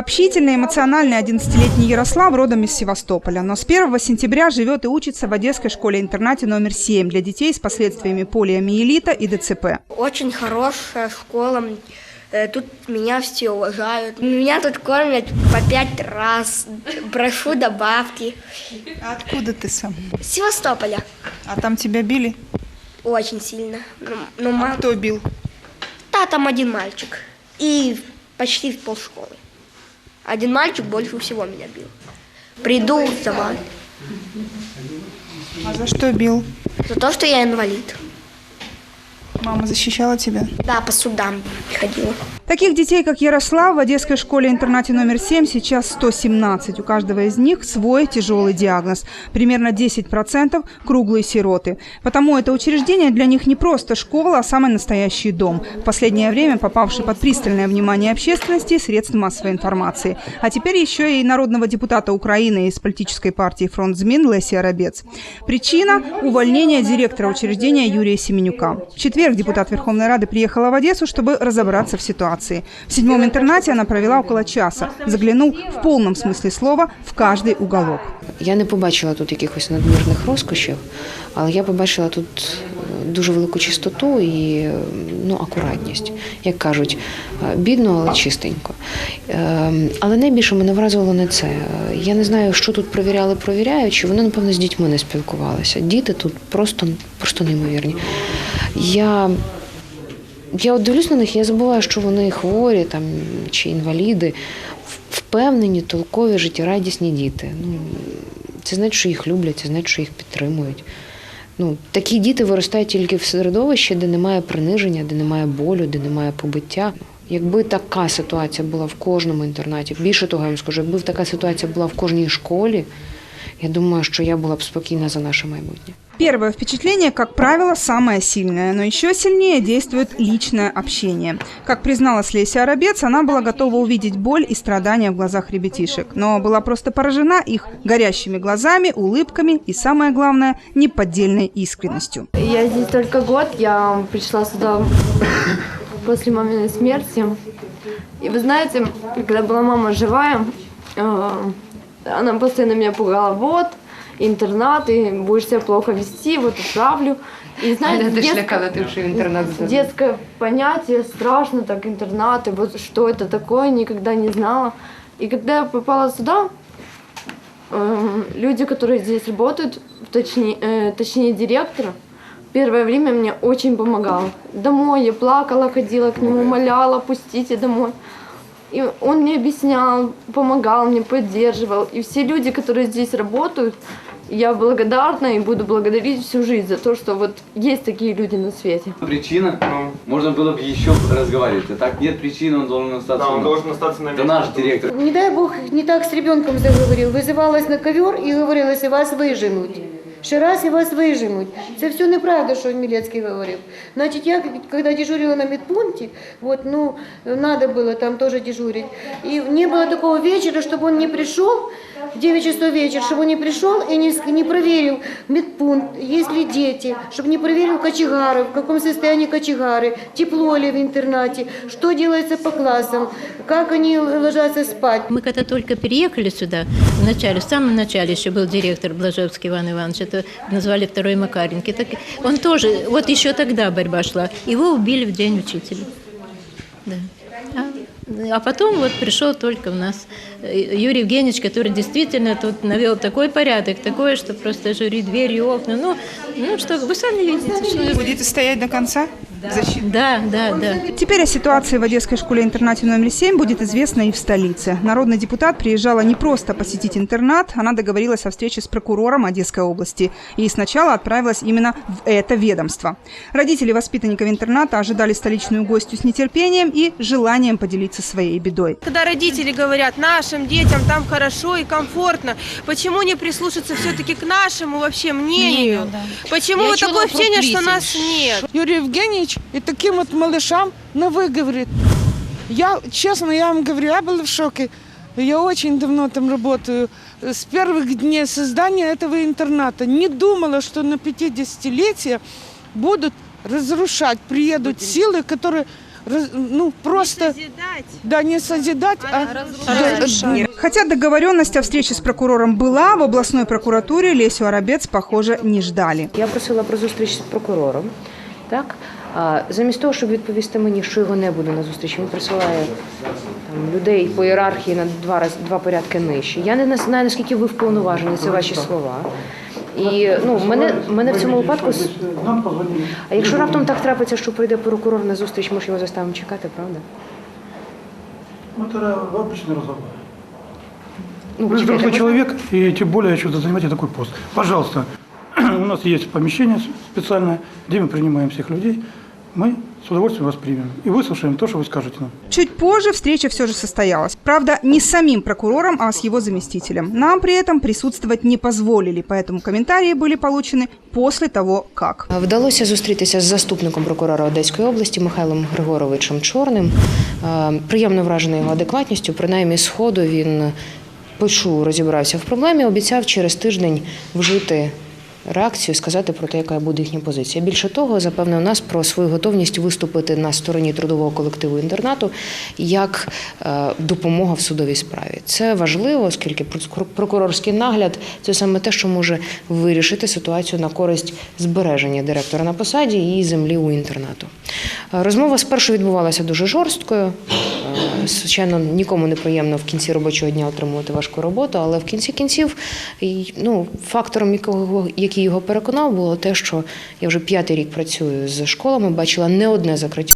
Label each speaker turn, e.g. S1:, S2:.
S1: Общительный, эмоциональный 11-летний Ярослав родом из Севастополя, но с 1 сентября живет и учится в Одесской школе-интернате номер 7 для детей с последствиями полиомиелита и ДЦП.
S2: Очень хорошая школа. Э, Тут меня все уважают. Меня тут кормят по пять раз. Прошу добавки.
S1: А откуда ты сам?
S2: С Севастополя.
S1: А там тебя били?
S2: Очень сильно. Ну, ну, ма-
S1: Кто бил?
S2: Да, там один мальчик. И почти в полшколы. Один мальчик больше всего меня бил. Приду вами.
S1: А за что бил?
S2: За то, что я инвалид.
S1: Мама защищала тебя?
S2: Да, по судам ходила.
S1: Таких детей, как Ярослав, в Одесской школе-интернате номер 7 сейчас 117. У каждого из них свой тяжелый диагноз. Примерно 10% – круглые сироты. Потому это учреждение для них не просто школа, а самый настоящий дом. В последнее время попавший под пристальное внимание общественности и средств массовой информации. А теперь еще и народного депутата Украины из политической партии «Фронт Змин» Леси Арабец. Причина – увольнение директора учреждения Юрия Семенюка. В четверг депутат Верховной Рады приехала в Одессу, чтобы разобраться в ситуации. В седьмом интернате она провела около часа, заглянув в полном смысле слова в каждый уголок.
S3: Я не побачила тут якихось надмірних розкошів, але я побачила тут е, дуже велику чистоту і ну, акуратність. Як кажуть, е, бідно, але чистенько. Е, Але найбільше мене вразило не це. Я не знаю, що тут провіряли, провіряючи. Вони, напевно, з дітьми не спілкувалися. Діти тут просто, просто неймовірні. Я я от дивлюсь на них, я забуваю, що вони хворі там чи інваліди, впевнені, толкові, життєрадісні діти. Ну, це значить, що їх люблять, це значить, що їх підтримують. Ну, такі діти виростають тільки в середовищі, де немає приниження, де немає болю, де немає побиття. Якби така ситуація була в кожному інтернаті, більше того, я вам скажу, якби така ситуація була в кожній школі, я думаю, що я була б спокійна за наше майбутнє.
S1: Первое впечатление, как правило, самое сильное, но еще сильнее действует личное общение. Как призналась Леся Арабец, она была готова увидеть боль и страдания в глазах ребятишек, но была просто поражена их горящими глазами, улыбками и, самое главное, неподдельной искренностью.
S4: Я здесь только год, я пришла сюда после маминой смерти. И вы знаете, когда была мама живая, э, она постоянно меня пугала, вот, интернат, и будешь себя плохо вести, вот отправлю. И знаете, детское,
S3: ти в інтернат
S4: детское понятие, страшно так интернаты, вот что это такое, никогда не знала. И когда я попала сюда, эм, люди, которые здесь работают, точнее, э, точнее директор, первое время мне очень помогал. Домой я плакала, ходила к нему, умоляла, пустите домой. И он мне объяснял, помогал мне, поддерживал. И все люди, которые здесь работают, я благодарна и буду благодарить всю жизнь за то, что вот есть такие люди на свете.
S5: Причина, можно было бы еще разговаривать. А так нет причины, он должен остаться.
S6: Да, он должен остаться на
S5: Это
S6: месте.
S5: наш директор.
S7: Не дай бог, не так с ребенком заговорил. Вызывалась на ковер и говорилось, и вас выженуть. Ще раз і вас виженуть. Це все неправда, що Мілецький говорив. Значить, я, когда дежурила на медпункте, вот, ну, надо было там тоже дежурить. И не было такого вечера, чтобы он не пришел, в 9 часов вечера, чтобы он не пришел и не, не проверил медпункт, есть ли дети, чтобы не проверил кочегары, в каком состоянии кочегары, тепло ли в интернате, что делается по классам, как они ложатся спать.
S8: Мы когда только переехали сюда, в начале, в самом начале еще был директор Блажевский Иван Иванович, это назвали второй Макаренки. Так он тоже, вот еще тогда борьба шла. Его убили в день учителя. Да. А, а потом вот пришел только у нас э, Юрий Евгеньевич, который действительно тут навел такой порядок, такое, что просто жюри, двери, окна. Ну, ну что, вы сами видите. Что...
S1: Будете стоять до конца? Защита.
S8: Да, да, да.
S1: Теперь о ситуации в Одесской школе-интернате номер 7 будет известно и в столице. Народный депутат приезжала не просто посетить интернат, она договорилась о встрече с прокурором Одесской области. И сначала отправилась именно в это ведомство. Родители воспитанников интерната ожидали столичную гостью с нетерпением и желанием поделиться своей бедой.
S9: Когда родители говорят, нашим детям там хорошо и комфортно, почему не прислушаться все-таки к нашему вообще мнению? Почему вот такое впечатление, что нас нет?
S10: Юрий Евгеньевич и таким вот малышам на вы говорит. Я, честно, я вам говорю, я была в шоке. Я очень давно там работаю. С первых дней создания этого интерната не думала, что на 50-летие будут разрушать, приедут силы, которые раз- ну, просто,
S9: Созидать.
S10: да, не созидать, а Да,
S1: Хотя договоренность о встрече с прокурором была, в областной прокуратуре Лесю Арабец, похоже, не ждали.
S3: Я просила про зустріч з прокурором. Так? А замість того, щоб відповісти мені, що його не буде на зустрічі, він присилає там, людей по ієрархії на два, раз, два порядки нижче. Я не знаю, наскільки ви вповноважені, це ваші слова. І ну, мене, мене в цьому випадку. с- А якщо раптом так трапиться, що прийде прокурор на зустріч, ми ж його заставимо чекати, правда?
S6: Это обычный разговор.
S3: Ну,
S6: Вы
S3: почекайте,
S6: взрослый
S3: ви-
S6: человек, и тем более что-то занимаете такой пост. Пожалуйста, у нас есть помещение специальное, где мы принимаем всех людей. Мы с удовольствием вас примем и выслушаем то, что вы скажете нам.
S1: Чуть позже встреча все же состоялась. Правда, не с самим прокурором, а с его заместителем. Нам при этом присутствовать не позволили, поэтому комментарии были получены после того, как.
S3: Вдалося зустрітися з заступником прокурора Одеської області Михайлом Григоровичем Чорним. Е, Приємно вражений його адекватністю. Принаймні, з ходу він почув, розібрався в проблемі, обіцяв через тиждень вжити реакцію, сказати про те, яка буде їхня позиція. Більше того, запевнив нас про свою готовність виступити на стороні трудового колективу інтернату як е, допомога в судовій справі. Це важливо, оскільки прокур- прокурорський нагляд це саме те, що може вирішити ситуацію на користь збереження директора на посаді і землі у інтернату. Розмова спершу відбувалася дуже жорсткою. Звичайно, нікому не приємно в кінці робочого дня отримувати важку роботу, але в кінці кінців ну, фактором, якого, який його переконав, було те, що я вже п'ятий рік працюю з школами, бачила не одне закриття